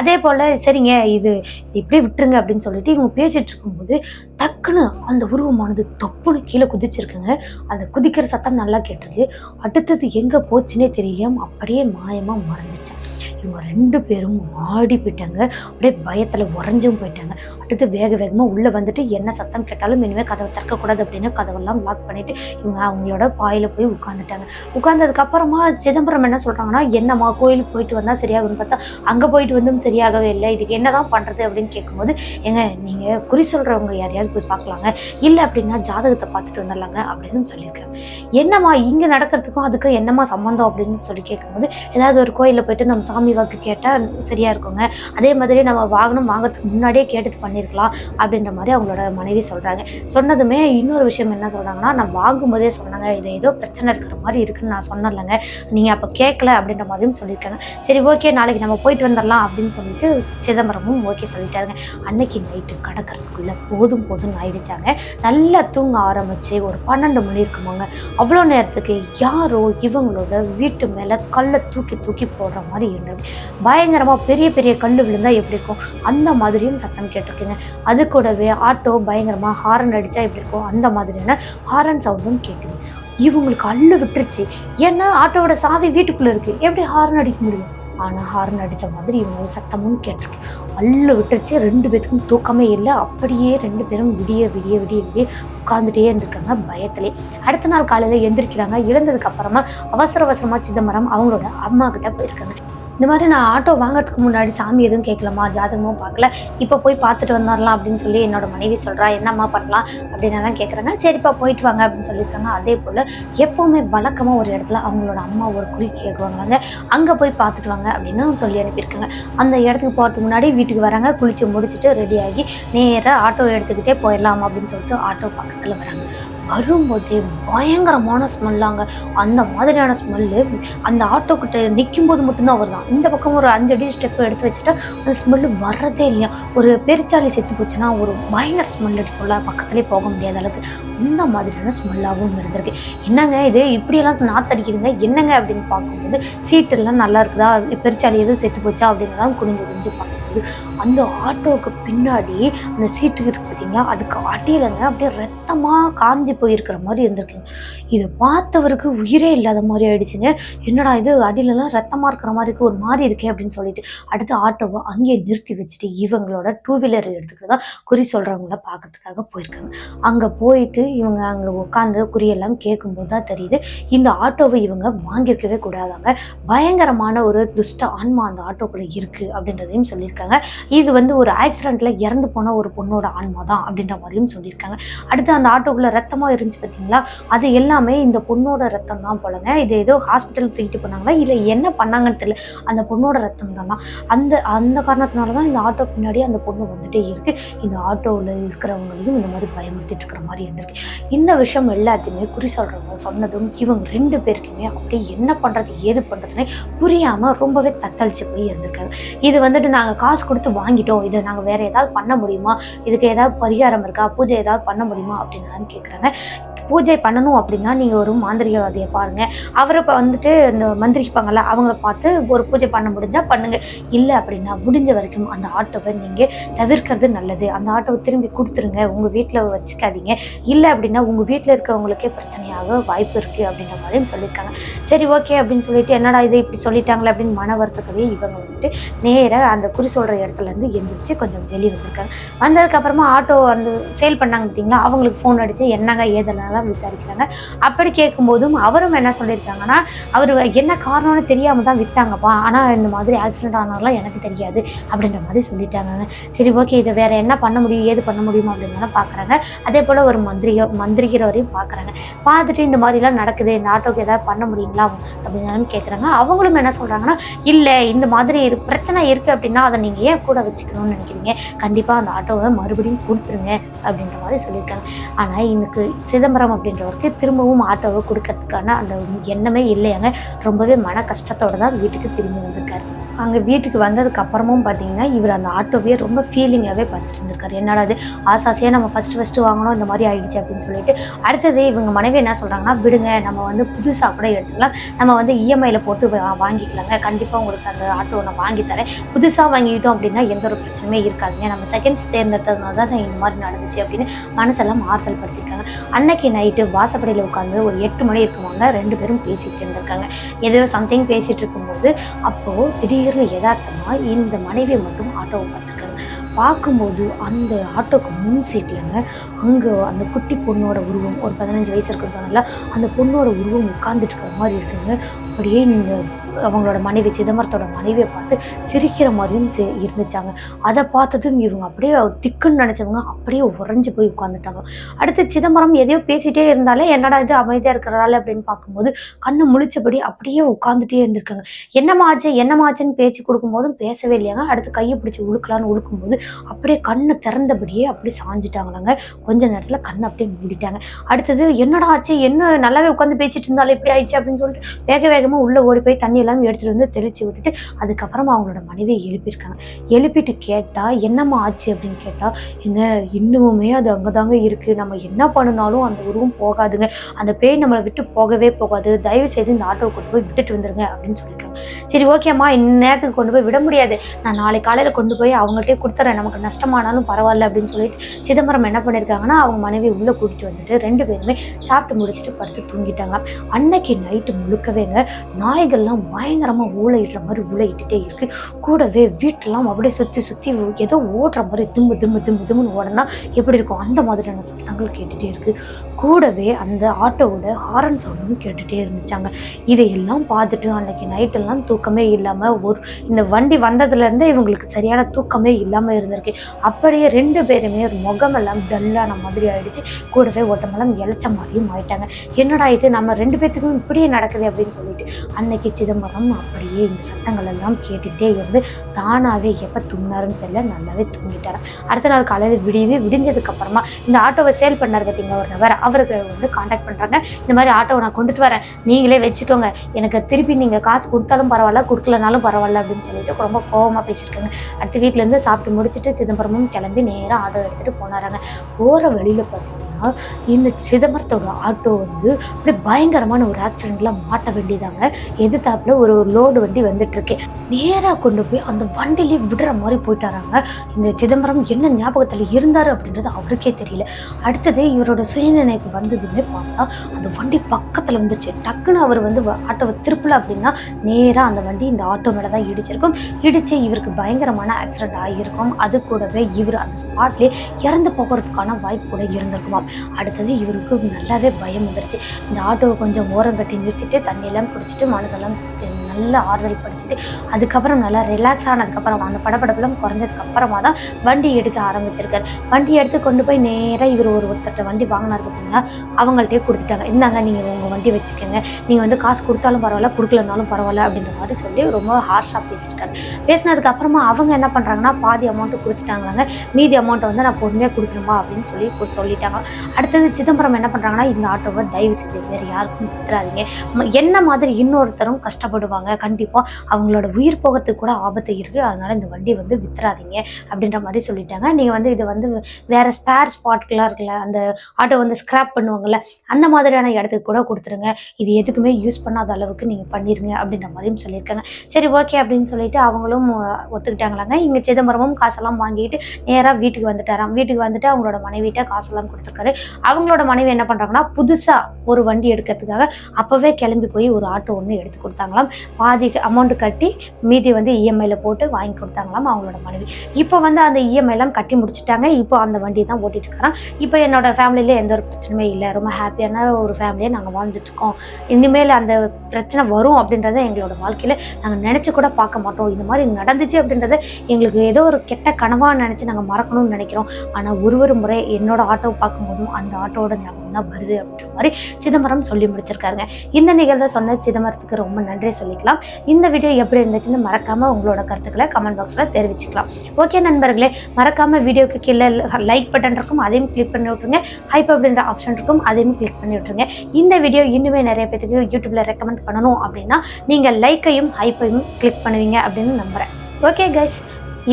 அதே போல் சரிங்க இது இப்படியே விட்டுருங்க அப்படின்னு சொல்லிட்டு இவங்க பேசிகிட்டு இருக்கும்போது டக்குன்னு அந்த உருவமானது தொப்புன்னு கீழே குதிச்சிருக்குங்க. அந்த குதிக்கிற சத்தம் நல்லா கேட்டிருக்கு அடுத்தது எங்கே போச்சுன்னே தெரியலையாம். அப்படியே மாயமாக மறைஞ்சிச்சு இவங்க ரெண்டு பேரும் ஆடி போயிட்டாங்க. அப்படியே பயத்தில் உறைஞ்சும் போயிட்டாங்க. அடுத்து வேக வேகமாக உள்ளே வந்துட்டு என்ன சத்தம் கேட்டாலும் இனிமேல் கதவை திறக்கக்கூடாது அப்படின்னு கதவெல்லாம் லாக் பண்ணிவிட்டு இவங்க அவங்களோட பாயில் போய் உட்காந்துட்டாங்க உட்காந்ததுக்கப்புறமா சிதம்பரம் என்ன சொல்கிறாங்கன்னா என்னம்மா கோயிலுக்கு போயிட்டு வந்தால் சரியாகும்னு பார்த்தா அங்கே போயிட்டு வந்தும் சரியாகவே இல்லை. இதுக்கு என்னதான் பண்ணுறது அப்படின்னு கேட்கும்போது ஏங்க நீங்கள் குறி சொல்கிறவங்க யாரையாவது போய் பார்க்கலாங்க? இல்லை அப்படின்னா ஜாதகத்தை பார்த்துட்டு வந்துடலாங்க அப்படின்னு சொல்லியிருக்காங்க. என்னம்மா இங்கே நடக்கிறதுக்கும் அதுக்கும் என்னம்மா சம்மந்தம் அப்படின்னு சொல்லி கேட்கும்போது ஏதாவது ஒரு கோயிலில் போயிட்டு நம்ம சாமி வாக்கு கேட்டால் சரியாக இருக்குங்க. அதே மாதிரி நம்ம வாகனம் வாங்குறதுக்கு முன்னாடியே கேட்டுட்டு பண்ணியிருக்கலாம் அப்படின்ற மாதிரி அவங்களோட மனைவி சொல்கிறாங்க சொன்னதுமே இன்னொரு விஷயம் என்ன சொல்கிறாங்கன்னா நான் வாங்கும்போதே சொன்னாங்க இது ஏதோ பிரச்சனை இருக்கிற மாதிரி இருக்குன்னு நான் சொன்னேன்லங்க. நீங்கள் அப்போ கேட்கல அப்படின்ற மாதிரியும் சொல்லியிருக்காங்க சரி ஓகே நாளைக்கு நம்ம போயிட்டு வந்துடலாம் அப்படின்னு சொல்லிட்டு சிதம்பரமும் ஓகே சொல்லிட்டாருங்க. அன்னைக்கு நைட்டு கடக்கிறதுக்குள்ளே போதும் போதும்னு ஆயிடுச்சாங்க. நல்லா தூங்க ஆரம்பித்து ஒரு பன்னெண்டு மணி இருக்குமாங்க. அவ்வளோ நேரத்துக்கு யாரோ இவங்களோட வீட்டு மேலே கல்லை தூக்கி தூக்கி போடுற மாதிரி இருந்தது. பயங்கரமாக பெரிய பெரிய கல் விழுந்தா எப்படி இருக்கும்? அந்த மாதிரியும் சத்தம் கேட்டிருக்குங்க. அது கூடவே ஆட்டோ பயங்கரமாக ஹாரன் அடித்தா எப்படி இருக்கும்? அந்த மாதிரியான ஹாரன் சவுண்டும் கேட்குது இவங்களுக்கு அள்ளு விட்டுருச்சு. ஏன்னா ஆட்டோவோட சாவி வீட்டுக்குள்ளே இருக்குது எப்படி ஹாரன் அடிக்க முடியும்? ஆனால் ஹாரன் அடித்த மாதிரி இவங்க சத்தமும் கேட்டிருக்கு. அள்ளு விட்டுருச்சு. ரெண்டு பேத்துக்கும் தூக்கமே இல்லை. அப்படியே ரெண்டு பேரும் விடிய விடிய விடிய விடிய உட்காந்துட்டே இருந்திருக்காங்க பயத்திலே. அடுத்த நாள் காலையில் எழுந்திருக்கிறாங்க எழுந்ததுக்கு அப்புறமா அவசர அவசரமாக சிதம்பரம் அவங்களோட அம்மா கிட்ட போயிருக்காங்க. இந்த மாதிரி நான் ஆட்டோ வாங்குறதுக்கு முன்னாடி சாமி எதுவும் கேட்கலாமா ஜாதகமும் பார்க்கல. இப்போ போய் பார்த்துட்டு வந்தரலாம் அப்படின்னு சொல்லி என்னோட மனைவி சொல்கிறா என்னம்மா பண்ணலாம்? அப்படின்னு எல்லாம் கேட்குறாங்க சரிப்பா போயிட்டு வாங்க அப்படின்னு சொல்லியிருக்காங்க. அதே போல் எப்போவுமே வழக்கமாக ஒரு இடத்துல அவங்களோட அம்மா ஒரு குறி கேட்குவாங்க அங்கே போய் பார்த்துட்டு வாங்க அப்படின்னு சொல்லி அனுப்பியிருக்காங்க. அந்த இடத்துக்கு போகிறதுக்கு முன்னாடி வீட்டுக்கு வராங்க. குளிச்சு முடிச்சுட்டு ரெடியாகி நேராக ஆட்டோ எடுத்துக்கிட்டே போயிடலாம் அப்படின்னு சொல்லிட்டு ஆட்டோ பக்கத்தில் வராங்க. வரும்போதே பயங்கரமான ஸ்மெல்லாங்க. அந்த மாதிரியான ஸ்மெல்லு அந்த ஆட்டோக்கிட்ட நிற்கும் போது மட்டும்தான் வருதான். இந்த பக்கம் ஒரு அஞ்சு அடி ஸ்டெப் எடுத்து வச்சுட்டா அந்த ஸ்மெல்லு வர்றதே இல்லையா? ஒரு பெருச்சாளி செத்து போச்சுன்னா ஒரு பயங்கர ஸ்மெல் அடிக்கும்ல பக்கத்துலேயே போக முடியாத அளவுக்கு. இந்த மாதிரியான ஸ்மெல்லாகவும் இருந்திருக்கு. என்னங்க இது? இப்படியெல்லாம் நாத்தடிக்குதுங்க என்னங்க அப்படின்னு பார்க்கும்போது சீட்டெல்லாம் நல்லா இருக்குதா? பெருச்சாலி எதுவும் செத்து போச்சா? அப்படின்னு குனிஞ்சு குனிஞ்சு பார்க்கும்போது அந்த ஆட்டோவுக்கு பின்னாடி அந்த சீட்டு இருக்கு பார்த்தீங்களா? அதுக்கு அடியிலங்க அப்படியே ரத்தமாக காஞ்சி போயிருக்கிற மாதிரி இருந்திருக்குங்க. இதை பார்த்தவருக்கு உயிரே இல்லாத மாதிரி ஆயிடுச்சுங்க. என்னடா இது? அடியிலலாம் ரத்தமாக இருக்கிற மாதிரி இருக்குது ஒரு மாதிரி இருக்கே அப்படின்னு சொல்லிட்டு அடுத்து ஆட்டோவை அங்கேயே நிறுத்தி வச்சுட்டு இவங்களோட டூ வீலர் எடுத்துக்கிறதா குறி சொல்கிறவங்கள பார்க்கறதுக்காக போயிருக்காங்க. அங்கே போயிட்டு இவங்க அங்கே உட்காந்து குறியெல்லாம் கேட்கும்போது தான் தெரியுது இந்த ஆட்டோவை இவங்க வாங்கியிருக்கவே கூடாதாங்க. பயங்கரமான ஒரு துஷ்ட ஆன்மா அந்த ஆட்டோக்குள்ளே இருக்குது அப்படின்றதையும் சொல்லியிருக்காங்க. இது வந்து ஒரு ஆக்சிடெண்ட்டில் இறந்து போன ஒரு பொண்ணோட ஆன்மா தான் அப்படின்ற மாதிரியும் சொல்லியிருக்காங்க. அடுத்து அந்த ஆட்டோக்குள்ளே ரத்தமாக இருந்துச்சு பார்த்தீங்களா அது எல்லாமே இந்த பொண்ணோட ரத்தம் தான் போலங்க. இது ஏதோ ஹாஸ்பிட்டல் தூக்கிட்டு போனாங்களா? இல்லை என்ன பண்ணாங்கன்னு தெரியல. அந்த பொண்ணோட ரத்தம் தானா? அந்த அந்த காரணத்தினால தான் இந்த ஆட்டோ பின்னாடி அந்த பொண்ணு வந்துட்டே இருக்கு. இந்த ஆட்டோவில் இருக்கிறவங்களையும் இந்த மாதிரி பயமுறுத்திட்டு இருக்கிற மாதிரி இருந்திருக்கு. இந்த விஷயம் எல்லாத்தையுமே குறி சொல்கிறவங்க சொன்னதும் இவங்க ரெண்டு பேருக்குமே அப்படியே என்ன பண்றது ஏது பண்றதுன்னே புரியாமல் ரொம்பவே தத்தளிச்சு போய் இருந்திருக்காங்க இது வந்துட்டு நாங்கள் காசு கொடுத்து வாங்கிட்டோம். இதை நாங்கள் வேற ஏதாவது பண்ண முடியுமா? இதுக்கு ஏதாவது பரிகாரம் இருக்கா? பூஜை ஏதாவது பண்ண முடியுமா? அப்படின்னு கேட்குறாங்க பூஜை பண்ணணும் அப்படின்னா நீங்கள் ஒரு மாந்திரிகவாதியை பாருங்கள் அவரை இப்போ வந்துட்டு இந்த மந்திரிப்பாங்கல்ல அவங்கள பார்த்து ஒரு பூஜை பண்ண முடிஞ்சால் பண்ணுங்கள் இல்லை அப்படின்னா முடிஞ்ச வரைக்கும் அந்த ஆட்டோவை நீங்கள் தவிர்க்கிறது நல்லது. அந்த ஆட்டோவை திரும்பி கொடுத்துருங்க. உங்கள் வீட்டில் வச்சுக்காதீங்க. இல்லை அப்படின்னா உங்கள் வீட்டில் இருக்கிறவங்களுக்கே பிரச்சனையாக வாய்ப்பு இருக்குது அப்படின்ற மாதிரியும் சொல்லியிருக்காங்க. சரி ஓகே அப்படின்னு சொல்லிட்டு என்னடா இது இப்படி சொல்லிட்டாங்களே அப்படின்னு மன வருத்தத்தோடய இவங்க வந்துட்டு நேராக அந்த குறி சொல்கிற இடத்துலேருந்து எந்திரிச்சு கொஞ்சம் வெளியே வந்திருக்காங்க. வந்ததுக்கப்புறமா ஆட்டோ அந்த சேல் பண்ணாங்க பார்த்தீங்களா? அவங்களுக்கு ஃபோன் அடித்து என்னங்க தான் விசாரிக்கிறாங்க. அப்படி கேட்கும்போதும் அவரும் என்ன சொல்லியிருக்காங்கன்னா அவர் என்ன காரணம்னு தெரியாமல் தான் விற்றாங்கப்பா ஆனால் இந்த மாதிரி ஆக்சிடென்ட் ஆனாலும் எனக்கு தெரியாது அப்படின்ற மாதிரி சொல்லிட்டாங்க. சரி ஓகே இதை வேற என்ன பண்ண முடியும்? ஏது பண்ண முடியுமா அப்படின்னு பார்க்குறாங்க அதே போல் ஒரு மந்திரிக மந்திரிகிறவரையும் பார்க்குறாங்க பார்த்துட்டு இந்த மாதிரிலாம் நடக்குது. இந்த ஆட்டோக்கு ஏதாவது பண்ண முடியுங்களா? அப்படின்னு கேட்குறாங்க அவங்களும் என்ன சொல்கிறாங்கன்னா இல்லை இந்த மாதிரி இரு- பிரச்சனை இருக்குது அப்படின்னா அதை நீங்கள் ஏன் கூட வச்சுக்கணும்னு நினைக்கிறீங்க? கண்டிப்பாக அந்த ஆட்டோவை மறுபடியும் கொடுத்துருங்க அப்படின்ற மாதிரி சொல்லியிருக்காங்க. ஆனால் எனக்கு சிதம்பரம் அப்படின்றவருக்கு திரும்பவும் ஆட்டோவை கொடுக்கறதுக்கான அந்த எண்ணமே இல்லையாங்க. ரொம்பவே மன கஷ்டத்தோடு தான் வீட்டுக்கு திரும்பி வந்திருக்காரு. அங்கே வீட்டுக்கு வந்ததுக்கு அப்புறமும் பார்த்தீங்கன்னா இவர் அந்த ஆட்டோவையே ரொம்ப ஃபீலிங்காகவே பார்த்துட்டு இருந்திருக்காரு என்னடா இது? ஆசாசியாக நம்ம ஃபஸ்ட்டு ஃபஸ்ட்டு வாங்கணும் இந்த மாதிரி ஆகிடுச்சு அப்படின்னு சொல்லிட்டு. அடுத்தது இவங்க மனைவி என்ன சொல்கிறாங்கன்னா விடுங்க நம்ம வந்து புதுசாக கூட எடுத்துக்கலாம். நம்ம வந்து இஎம்ஐயில் போட்டு வாங்கிக்கலாங்க. கண்டிப்பாக உங்களுக்கு அந்த ஆட்டோ நான் வாங்கி தரேன். புதுசாக வாங்கிக்கிட்டோம் அப்படின்னா எந்த ஒரு பிரச்சனையுமே இருக்காதுங்க. நம்ம செகண்ட்ஸ் தேர்ந்தெடுத்ததுனால தான் இந்த மாதிரி நடந்துச்சு அப்படின்னு மனசெல்லாம் ஆறுதல் படுத்திருக்காங்க அன்னைக்கு நைட்டு வாசப்படையில் உட்காந்து ஒரு எட்டு மணி இருக்குவாங்க ரெண்டு பேரும் பேசிட்டு இருந்திருக்காங்க. ஏதோ சம்திங் பேசிட்டு இருக்கும்போது அப்போது திடீர்னு யதார்த்தமா இந்த மனைவி மட்டும் ஆட்டோவை பார்த்துருக்காங்க. பார்க்கும்போது அந்த ஆட்டோக்கு முன் சீட்லங்க அங்கே அந்த குட்டி பொண்ணோட உருவம் ஒரு பதினஞ்சு வயசு இருக்குன்னு சொன்னால அந்த பொண்ணோட உருவம் உட்காந்துட்டு இருக்கிற மாதிரி இருக்குங்க. அப்படியே இந்த அவங்களோட மனைவி சிதம்பரத்தோட மனைவியை பார்த்து சிரிக்கிற மாதிரியும் இருந்துச்சாங்க. அதை பார்த்ததும் இவங்க அப்படியே திக்குன்னு நினச்சவங்க அப்படியே உறைஞ்சு போய் உட்காந்துட்டாங்க அடுத்து சிதம்பரம் எதையோ பேசிட்டே இருந்தாலே என்னடா இது அமைதியாக இருக்கிறதால அப்படின்னு பார்க்கும்போது கண்ணு முழிச்சபடி அப்படியே உட்காந்துட்டே இருந்திருக்காங்க. என்னமாச்சு என்னமாச்சுன்னு பேச்சு கொடுக்கும்போதும் பேசவே இல்லையாங்க. அடுத்து கையை பிடிச்சி உழுக்கலான்னு உழுக்கும்போது அப்படியே கண்ணை திறந்தபடியே அப்படியே சாஞ்சிட்டாங்களாங்க. கொஞ்ச நேரத்தில் கண்ணை அப்படியே மூடிட்டாங்க. அடுத்தது என்னடா ஆச்சு என்ன நல்லாவே உட்காந்து பேசிட்டு இருந்தாலும் எப்படி ஆயிடுச்சு அப்படின்னு சொல்லிட்டு வேக வேகமாக உள்ளே ஓடி போய் தண்ணியில் எல்லாம் எடுத்துகிட்டு வந்து தெளித்து விட்டுட்டு அதுக்கப்புறமா அவங்களோட மனைவியை எழுப்பியிருக்காங்க. எழுப்பிட்டு கேட்டால் என்னம்மா ஆச்சு? அப்படின்னு கேட்டால் என்ன இன்னுமுமே அது அங்கே தாங்க இருக்குது நம்ம என்ன பண்ணினாலும் அந்த உருவம் போகாதுங்க. அந்த பேய் நம்மளை விட்டு போகவே போகாது. தயவு செய்து இந்த ஆட்டோவை கொண்டு போய் விட்டுட்டு வந்துருங்க. அப்படின்னு சொல்லியிருக்காங்க. சரி ஓகேம்மா இந்நேரத்துக்கு கொண்டு போய் விட முடியாது. நான் நாளை காலையில் கொண்டு போய் அவங்கள்ட்டே கொடுத்துறேன். நமக்கு நஷ்டமானாலும் பரவாயில்ல. அப்படின்னு சொல்லிட்டு சிதம்பரம் என்ன பண்ணியிருக்காங்கன்னா அவங்க மனைவி உள்ளே கூட்டிகிட்டு வந்துட்டு ரெண்டு பேருமே சாப்பிட்டு முடிச்சுட்டு படுத்து தூங்கிட்டாங்க. அன்னைக்கு நைட்டு முழுக்கவேங்க நாய்கள்லாம் பயங்கரமாக ஊழையிடுற மாதிரி ஊழையிட்டுட்டே இருக்கு. கூடவே வீட்டெல்லாம் அப்படியே சுற்றி சுற்றி ஏதோ ஓடுற மாதிரி திம்மு திம்மு திம்மு திம்முன்னு ஓடனா எப்படி இருக்கும்? அந்த மாதிரியான சத்தங்கள் கேட்டுகிட்டே இருக்கு. கூடவே அந்த ஆட்டோவோட ஹாரன் சவுண்டும் கேட்டுகிட்டே இருந்துச்சாங்க. இதையெல்லாம் பார்த்துட்டு அன்னைக்கு நைட்டெல்லாம் தூக்கமே இல்லாமல் ஒரு இந்த வண்டி வந்ததுலேருந்தே இவங்களுக்கு சரியான தூக்கமே இல்லாமல் இருந்திருக்கு. அப்படியே ரெண்டு பேருமே ஒரு முகமெல்லாம் டல்லான மாதிரி ஆயிடுச்சு. கூடவே ஓட்டமெல்லாம் இழைச்ச மாதிரியும் ஆயிட்டாங்க. என்னடா இது நம்ம ரெண்டு பேத்துக்கும் இப்படியே நடக்குது அப்படின்னு சொல்லிட்டு அன்னைக்கு சிதம்பரம் அப்படியே இந்த சத்தங்கள் எல்லாம் கேட்டுகிட்டே இருந்து தானாகவே எப்போ தூங்கினாருன்னு தெரியல நல்லாவே தூங்கிட்டாரு அடுத்த நாள் காலையில் விடியுது விடிஞ்சதுக்கப்புறமா இந்த ஆட்டோவை சேல் பண்ணார் பார்த்தீங்களா ஒரு நபர்? அவருக்கு வந்து காண்டாக்ட் பண்ணுறாங்க இந்த மாதிரி ஆட்டோவை நான் கொண்டுட்டு வரேன். நீங்களே வச்சுக்கோங்க. எனக்கு திருப்பி நீங்கள் காசு கொடுத்தாலும் பரவாயில்ல கொடுக்கலனாலும் பரவாயில்ல அப்படின்னு சொல்லிட்டு ரொம்ப கோவமாக பேசியிருக்காங்க. அடுத்து வீட்டிலேருந்து சாப்பிட்டு முடிச்சுட்டு சிதம்பரமும் கிளம்பி நேராக ஆட்டோ எடுத்துகிட்டு போனாராங்க. போகிற வழியில் பார்த்தீங்கன்னா இந்த சிதம்பரத்தோட ஆட்டோ வந்து அப்படியே பயங்கரமான ஒரு ஆக்சிடெண்ட்டில் மாட்ட வேண்டியதாங்க. எதிர்த்தாப்புல ஒரு லோடு வண்டி வந்துட்டு நேராக கொண்டு போய் அந்த வண்டியிலே விடுற மாதிரி போயிட்டாராங்க. இந்த சிதம்பரம் என்ன ஞாபகத்தில் இருந்தார் அப்படின்றது அவருக்கே தெரியல. அடுத்தது இவரோட சுயநினைப்பு வந்ததுமே பார்த்தா அந்த வண்டி பக்கத்தில் வந்துச்சு. டக்குன்னு அவர் வந்து ஆட்டோவை திருப்பல அப்படின்னா நேராக அந்த வண்டி இந்த ஆட்டோ மேலே தான் இடிச்சிருக்கும். இடிச்சு இவருக்கு பயங்கரமான ஆக்சிடென்ட் ஆகியிருக்கும் அது கூடவே இவர் அந்த ஸ்பாட்லேயே இறந்து போகிறதுக்கான வாய்ப்பு கூட இருந்திருக்குமா அடுத்தது இவருக்கு நல்லாவே பயம் வந்துருச்சு. இந்த ஆட்டோவை கொஞ்சம் ஓரம் கட்டி நிறுத்திட்டு தண்ணியெல்லாம் குடிச்சிட்டு மனசெல்லாம் நல்லா ஆறுதல் படுத்திட்டு அதுக்கப்புறம் நல்லா ரிலாக்ஸ் ஆனதுக்கப்புறம் அந்த படபடப்பெல்லாம் குறைஞ்சதுக்கு அப்புறமா தான் வண்டி எடுக்க ஆரம்பிச்சிருக்காரு. வண்டி எடுத்து கொண்டு போய் நேராக இவர் ஒரு ஒருத்தர்கிட்ட வண்டி வாங்கினார் பார்த்தீங்கன்னா அவங்கள்ட்டே கொடுத்துட்டாங்க. இந்தாங்க நீங்கள் உங்கள் வண்டி வச்சுக்கோங்க. நீங்கள் வந்து காசு கொடுத்தாலும் பரவாயில்ல கொடுக்கலனாலும் பரவாயில்ல அப்படின்ற மாதிரி சொல்லி ரொம்ப ஹார்ஷாக பேசியிருக்காரு பேசினதுக்கு அப்புறமா அவங்க என்ன பண்ணுறாங்கன்னா பாதி அமௌண்ட்டு கொடுத்துட்டாங்களாங்க. மீதி அமௌண்ட்டை வந்து நான் பொறுமையாக கொடுக்கணுமா அப்படின்னு சொல்லி சொல்லிட்டாங்க. அடுத்தது சிதம்பரம் என்ன பண்ணுறாங்கன்னா இந்த ஆட்டோவை தயவு செய்து வேறு யாருக்கும் கொடுத்துறாதீங்க. ம- என்ன மாதிரி இன்னொருத்தரும் கஷ்டப்படுவாங்க கண்டிப்பாக அவங்களோட உயிர் போகிறதுக்கு கூட ஆபத்து இருக்குது அதனால இந்த வண்டியை வந்து வித்துறாதீங்க அப்படின்ற மாதிரி சொல்லிட்டாங்க. நீங்கள் வந்து இதை வந்து வேற ஸ்பேர் ஸ்பாட்கெலாம் இருக்குல்ல அந்த ஆட்டோ வந்து ஸ்க்ராப் பண்ணுவாங்கல்ல அந்த மாதிரியான இடத்துக்கு கூட கொடுத்துருங்க. இது எதுக்குமே யூஸ் பண்ணாத அளவுக்கு நீங்கள் பண்ணிருங்க அப்படின்ற மாதிரியும் சொல்லியிருக்காங்க. சரி ஓகே அப்படின்னு சொல்லிட்டு அவங்களும் ஒத்துக்கிட்டாங்களாங்க. இங்கே சிதம்பரமும் காசெல்லாம் வாங்கிட்டு நேராக வீட்டுக்கு வந்துட்டாராம். வீட்டுக்கு வந்துட்டு அவங்களோட மனைவிட்ட காசெல்லாம் கொடுத்துருக்காரு. அவங்களோட மனைவி என்ன பண்ணுறாங்கன்னா புதுசாக ஒரு வண்டி எடுக்கிறதுக்காக அப்போவே கிளம்பி போய் ஒரு ஆட்டோ ஒன்று எடுத்து கொடுத்தாங்களாம். பாதி அமௌண்ட் கட்டி மீதி வந்து இஎம்ஐயில் போட்டு வாங்கி கொடுத்தாங்களாம் அவங்களோட மனைவி. இப்போ வந்து அந்த இஎம்ஐலாம் கட்டி முடிச்சிட்டாங்க. இப்போ அந்த வண்டி தான் ஓட்டிட்டு இருக்கிறான் இப்போ என்னோட ஃபேமிலியில எந்த ஒரு பிரச்சனையுமே இல்லை. ரொம்ப ஹாப்பியான ஒரு ஃபேமிலியை நாங்கள் வாழ்ந்துட்டு இருக்கோம். இனிமேல் அந்த பிரச்சனை வரும் அப்படின்றத எங்களோட வாழ்க்கையில நாங்கள் நினைச்சு கூட பார்க்க மாட்டோம். இந்த மாதிரி நடந்துச்சு அப்படின்றத எங்களுக்கு ஏதோ ஒரு கெட்ட கனவாக நினைச்சு நாங்கள் மறக்கணும்னு நினைக்கிறோம். ஆனால் ஒரு ஒரு முறை என்னோட ஆட்டோ பார்க்கும்போதும் அந்த ஆட்டோவோட ஞாபகம் தான் வருது அப்படின்ற மாதிரி சிதம்பரம் சொல்லி முடிச்சிருக்காருங்க. இந்த நிகழ்வை சொன்ன சிதம்பரத்துக்கு ரொம்ப நன்றி சொல்லிக்கலாம். இந்த வீடியோ எப்படி இருந்துச்சுன்னு மறக்காம உங்களோட கருத்துக்களை கமெண்ட் பாக்ஸில் தெரிவிச்சுக்கலாம். ஓகே நண்பர்களே மறக்காம வீடியோக்கு கீழே லைக் பட்டன் இருக்கும் அதையும் கிளிக் பண்ணி விட்ருங்க ஹைப் அப்படின்ற ஆப்ஷன் இருக்கும் அதையும் கிளிக் பண்ணி விட்ருங்க இந்த வீடியோ இன்னுமே நிறைய பேருக்கு யூடியூப்ல ரெக்கமெண்ட் பண்ணணும் அப்படின்னா நீங்கள் லைக்கையும் ஹைப்பையும் கிளிக் பண்ணுவீங்க அப்படின்னு நம்புறேன். ஓகே கைஸ்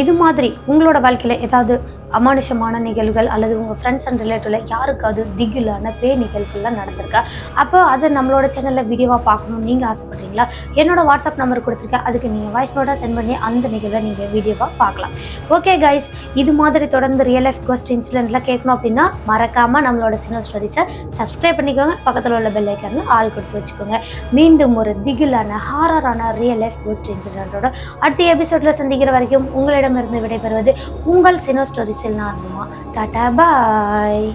இது மாதிரி உங்களோட வாழ்க்கையில் ஏதாவது அமானுஷமான நிகழ்வுகள் அல்லது உங்கள் ஃப்ரெண்ட்ஸ் அண்ட் ரிலேட்டிவ்ல யாருக்காவது திகிலான பே நிகழ்வுகள்லாம் நடந்திருக்கா? அப்போ அதை நம்மளோட சேனலில் வீடியோவாக பார்க்கணும்னு நீங்கள் ஆசைப்படுறீங்களா? என்னோட வாட்ஸ்அப் நம்பர் கொடுத்துருக்கேன். அதுக்கு நீங்கள் வாய்ஸ் நோட்டாக சென்ட் பண்ணி அந்த நிகழ்வை நீங்கள் வீடியோவாக பார்க்கலாம். ஓகே கைஸ் இது மாதிரி தொடர்ந்து ரியல் லைஃப் கோஸ்ட் இன்சிடென்ட்லாம் கேட்கணும் அப்படின்னா மறக்காமல் நம்மளோட சின்ன ஸ்டோரிஸை சப்ஸ்கிரைப் பண்ணிக்கோங்க. பக்கத்தில் உள்ள பெல் ஐக்கானில் ஆள் கொடுத்து வச்சுக்கோங்க. மீண்டும் ஒரு திகிலான ஹாரரான ரியல் லைஃப் கோஸ்ட் இன்சிடென்ட்டோட அடுத்த எபிசோடில் சந்திக்கிற வரைக்கும் உங்களிடமிருந்து விடைபெறுவது உங்கள் சினோ வீடியோஸ் எல்லாம் இருக்குமா டாட்டா பாய்.